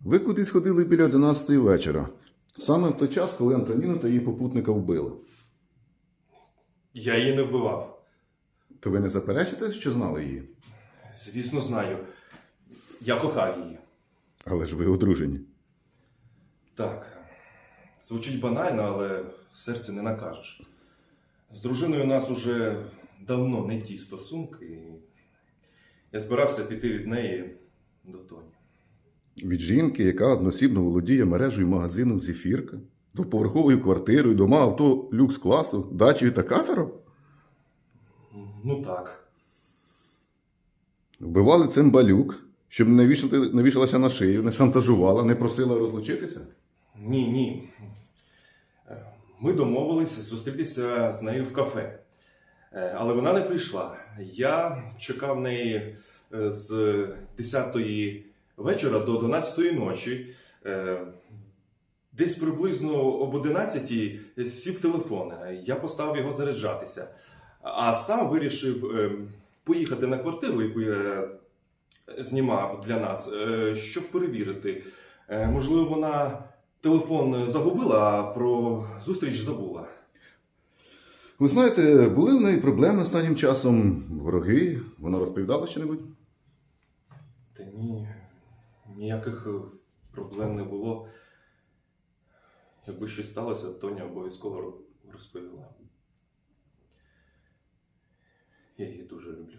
Ви кудись ходили біля 11 вечора. Саме в той час, коли Антоніну та її попутника вбили. Я її не вбивав. То ви не заперечите, що знали її? Звісно, знаю. Я кохав її. Але ж ви одружені. Так. Звучить банально, але серцю не накажеш. З дружиною у нас уже давно не ті стосунки. і Я збирався піти від неї до Тоні. Від жінки, яка односібно володіє мережею магазину Зефірка, двоповерховою квартирою, дома авто люкс-класу, дачею та катером? Ну так. Вбивали цимбалюк, щоб не, вішати, не вішалася на шию, не шантажувала, не просила розлучитися? Ні, ні. Е, Ми домовились зустрітися з нею в кафе. Е, Але вона не прийшла. Я чекав неї е, з 10-ї вечора до 12-ї ночі. Е, Десь приблизно об 11-й сів телефон. Я поставив його заряджатися. А сам вирішив е, поїхати на квартиру, яку я знімав для нас, е, щоб перевірити. Можливо, вона телефон загубила, а про зустріч забула. Ви знаєте, були в неї проблеми останнім часом, вороги, вона розповідала що-небудь? Та ні, ніяких е, проблем не було. Якби щось сталося, Тоня обов'язково розповіла. Я її дуже люблю.